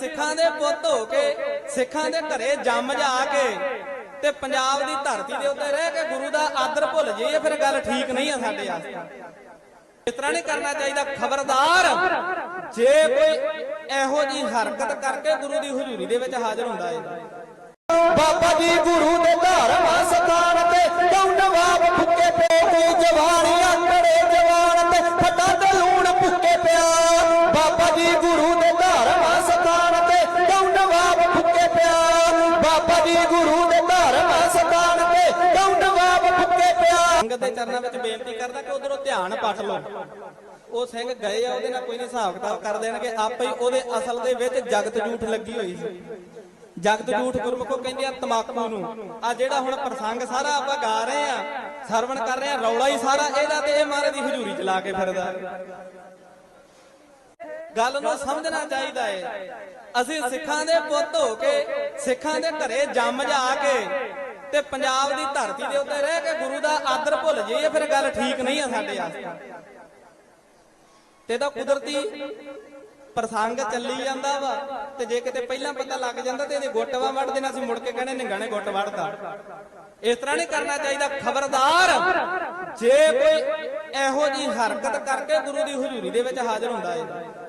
ਸਿੱਖਾਂ ਦੇ ਪੁੱਤ ਹੋ ਕੇ ਸਿੱਖਾਂ ਦੇ ਘਰੇ ਜੰਮ ਜਾ ਕੇ ਤੇ ਪੰਜਾਬ ਦੀ ਧਰਤੀ ਦੇ ਉੱਤੇ ਰਹਿ ਕੇ ਗੁਰੂ ਦਾ ਆਦਰ ਭੁੱਲ ਜਾਈਏ ਫਿਰ ਗੱਲ ਠੀਕ ਨਹੀਂ ਆ ਸਾਡੇ ਵਾਸਤੇ ਇਸ ਤਰ੍ਹਾਂ ਨਹੀਂ ਕਰਨਾ ਚਾਹੀਦਾ। ਖਬਰਦਾਰ ਜੇ ਕੋਈ ਇਹੋ ਜੀ ਹਰਕਤ ਕਰਕੇ ਗੁਰੂ ਦੀ ਹਜ਼ੂਰੀ ਦੇ ਵਿੱਚ ਹਾਜ਼ਰ ਹੁੰਦਾ ਹੈ ਬਾਬਾ ਜੀ ਗੁਰੂ ਦੇ ਧਾਰਮਾ ਸਥਾਨ ਤੇ ਕਉ ਨਵਾਬ ਫੁੱਕੇ ਪੇ ਦੀ ਜਵਾਨੀਆਂ ਕੜੇ ਜਵਾਨ ਤੇ ਫਟਾ ਤੇ ਲੂਣ ਫੁੱਕੇ ਪਿਆ। ਬਾਬਾ ਜੀ ਗੁਰੂ ਬਾਬਾ ਗੁਰੂ ਦੇ ਧਾਰਮਾ ਸਥਾਨ ਤੇ ਕਉ ਨਵਾਬ ਫੁੱਕੇ ਪਿਆ। ਸੰਗਤ ਦੇ ਚਰਨਾਂ ਵਿੱਚ ਬੇਨਤੀ ਕਰਦਾ ਕਿ ਉਧਰੋਂ ਧਿਆਨ ਪੱਟ ਲਓ। ਉਹ ਸਿੰਘ ਗਏ ਆ, ਉਹਦੇ ਨਾਲ ਕੋਈ ਨਹੀਂ ਹਿਸਾਬ ਕਿਤਾਬ ਕਰ ਦੇਣਗੇ। ਆਪੇ ਹੀ ਉਹਦੇ ਅਸਲ ਦੇ ਵਿੱਚ ਜਗਤ ਝੂਠ ਲੱਗੀ ਹੋਈ ਸੀ। ਜਗਤ ਝੂਠ ਗੁਰਮੁਖੋ ਕਹਿੰਦੇ ਆ ਤਮਾਕੂ ਨੂੰ। ਆ ਜਿਹੜਾ ਹੁਣ ਪ੍ਰਸੰਗ ਸਾਰਾ ਆਪਾਂ ਗਾ ਰਹੇ ਆ, ਸਰਵਣ ਕਰ ਰਹੇ ਆ, ਰੌਲਾ ਹੀ ਸਾਰਾ ਇਹਦਾ ਤੇ ਇਹ ਮਹਾਰਾਜ ਦੀ ਹਜ਼ੂਰੀ ਚ ਲਾ ਕੇ ਫਿਰਦਾ। ਗੱਲ ਨੂੰ ਸਮਝਣਾ ਚਾਹੀਦਾ ਹੈ ਅਸੀਂ ਸਿੱਖਾਂ ਦੇ ਪੁੱਤ ਹੋ ਕੇ, ਸਿੱਖਾਂ ਦੇ ਘਰੇ ਜੰਮ ਜਾ ਕੇ ਤੇ ਪੰਜਾਬ ਦੀ ਧਰਤੀ ਦੇ ਉੱਤੇ ਰਹਿ ਕੇ ਗੁਰੂ ਦਾ ਆਦਰ ਭੁੱਲ ਜਾਈਏ, ਫਿਰ ਗੱਲ ਠੀਕ ਨਹੀਂ ਆ ਸਾਡੇ ਵਾਸਤੇ। ਤੇ ਤਾਂ ਕੁਦਰਤੀ ਪ੍ਰਸੰਗ ਚੱਲੀ ਜਾਂਦਾ ਵਾ, ਤੇ ਜੇ ਕਿਤੇ ਪਹਿਲਾਂ ਪਤਾ ਲੱਗ ਜਾਂਦਾ ਤੇ ਇਹਦੇ ਗੁੱਟ ਵਾ ਵੱਢ ਦੇਣਾ ਸੀ ਮੁੜ ਕੇ ਕਹਿੰਦੇ ਨਿੰਗਾ ਨੇ ਗੁੱਟ ਵੱਢਦਾ ਇਸ ਤਰ੍ਹਾਂ ਨਹੀਂ ਕਰਨਾ ਚਾਹੀਦਾ, ਖਬਰਦਾਰ, ਜੇ ਕੋਈ ਇਹੋ ਜੀ ਹਰਕਤ ਕਰਕੇ ਗੁਰੂ ਦੀ ਹਜ਼ੂਰੀ ਦੇ ਵਿੱਚ ਹਾਜ਼ਰ ਹੁੰਦਾ ਹੈ